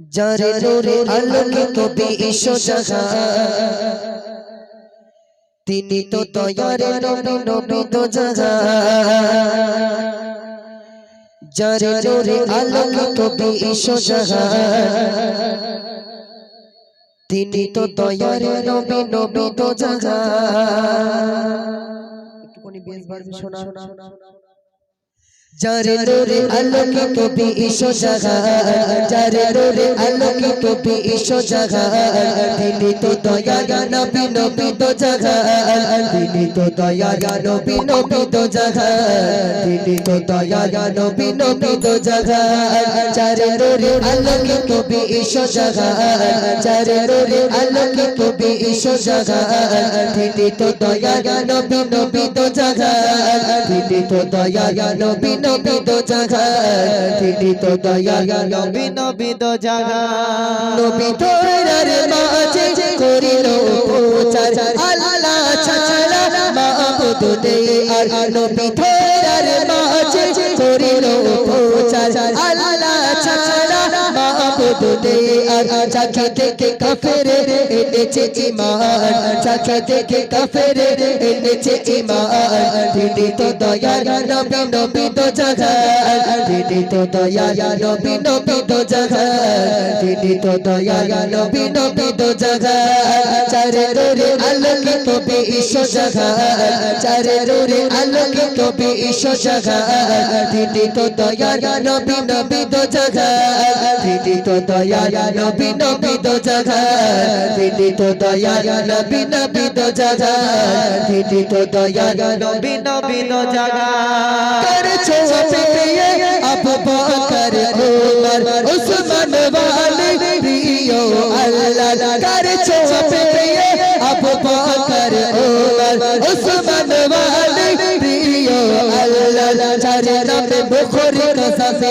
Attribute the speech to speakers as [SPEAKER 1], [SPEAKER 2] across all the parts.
[SPEAKER 1] যারে নূরে আলোকিত বিশ্ব তিনি তো দয়ার নবী নবী তো জাহান যারে নূরে আলোকিত বিশ্ব তিনি তো দয়ার নবী নবী তো জাহান একটুখানি বেশ বাড়বে শোনা যারে নূরে কবি ঈশো জাগা যারে নূরে কবি ঈশো জাগা তিনি তো দয়া নবী নবী তো জাগা তিনি তো দয়া নবী নবী তো জাহান তিনি তো দয়ার নবী নবী তো জাহান যারে নূরে আলোকিত বিশ্ব জাহান যারে নূরে আলোকিত তো দয়ার নবী নবী তো জাহান তো দয়ার নবী নবী তো জাহান তো দয়ার নবী
[SPEAKER 2] নবী দো জাগা
[SPEAKER 1] নবী তোরার মাঝে করিল আল্লাহ মাবুদ নেই আর নবী তোরার মাঝে নেই আর চাকে দেখে কাফেরে এনেছে ইমান। চাকে দেখে কাফেরে এনেছে ইমান। তিনি তো দয়ার নবী নবী তো জাগান তিনি তো দয়ার নবী নবী তো জাগান তিনি তো দয়ার নবী নবী তো জাগান চারে রোরে আলোকিত বিশ্ব জাগান চারে রোরে আলোকিত বিশ্ব জাগান তিনি তো দয়ার নবী নবী তো দয়ার নবী নবী তো জাগান তিনি তো দয়ার নবী নবী তো জাগান তিনি তো দয়ার নবী
[SPEAKER 2] নবী দো জাগা
[SPEAKER 1] করছ পেয়ে আবু বকর উমর উসমান ওয়ালি প্রিয় আল্লাহ। করছ পেয়ে আবু বকর উমর উসমান ওয়ালি প্রিয় আল্লাহ। চারে নামে বুখারী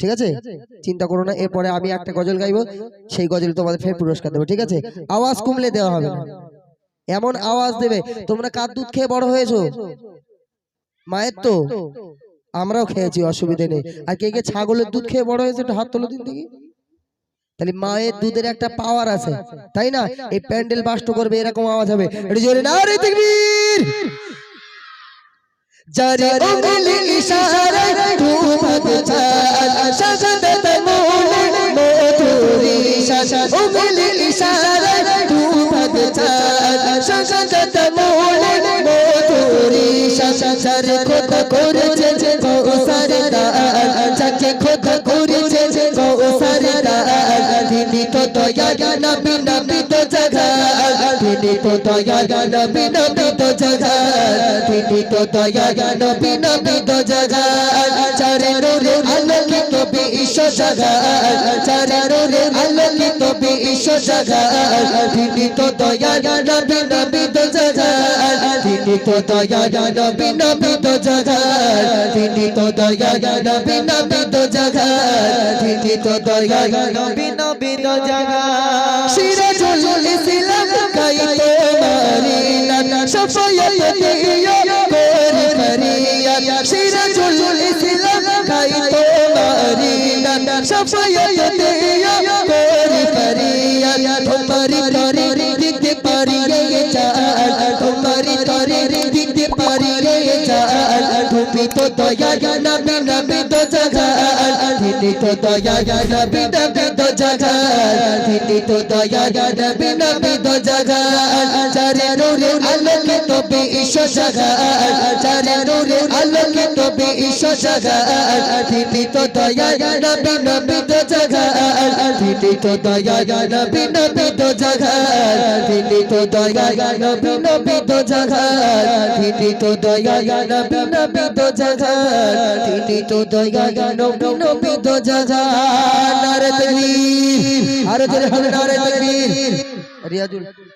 [SPEAKER 1] ঠিক আছে? চিন্তা করো না এরপরে আমি একটা গজল গাইবো সেই গজল তোমাদের ফের পুরস্কার দেবো ঠিক আছে? আওয়াজ কমলে দেওয়া হবে। না এমন আওয়াজ দেবে তোমরা কার দুধ খেয়ে বড় হয়েছো? মায়ের তো। আমরাও খেয়েছি অসুবিধে নেই। আর কে কে ছাগলের দুধ খেয়ে বড় হয়েছে হাত তোলো দিন দেখি। তাহলে মায়ের দুধের একটা পাওয়ার আছে তাই না? এই প্যান্ডেল বাস্ট করবে এরকম আওয়াজ হবে। জোরে না রে তাকবীর যারে সারে খোদ করেছে যে কৌসার দাল যাকে খোদ করেছে যে কৌসার দাল তিনি তো দয়া নবী নবী তো জাগাল তিনি তো দয়া নবী নবী তো জাগাল তিনি তো দয়া নবী নবী তো জাগাল চারে রোরে আলোকিত বিশ্ব জাগাল চারে রোরে আলোকিত বিশ্ব জাগাল তিনি তো দয়া নবী নবী তো জাগাল তিনি তো দয়া নবী নবী তো জাগাল তিনি তো দয়া নবী নবী তো জাগাল তিনি তো দয়া
[SPEAKER 2] নবী নবী দো জাগা
[SPEAKER 1] সিরাজুল ইসলাম গাইতে মারিনা সফায়াত দিও কোরি ফরিয়াদ সিরাজুল ইসলাম গাইতে মারিনা সফায়াত দিও তুমি তো দয়া নবী নবী তো জাগাল তিনি তো দয়া নবী নবী তো জাগা। দিদি তো দয়া নবী নবী তো জাগা। চারে নূরে আলোকিত বিশ্ব জাগা। চারে নূরে আলোকিত বিশ্ব জাগা। দিদি তো দয়া নবী নবী তো জাগা। দিদি তো দয়া নবী নবী তো জঘর দিলি তো দয়া নবী নবী তো জঘর দিলি তো দয়া নবী নবী তো জঘর দিলি তো দয়া নবী নবী তো জঘর নারে তকবীর আর জোরে হবে নারে তকবীর রিয়াজুল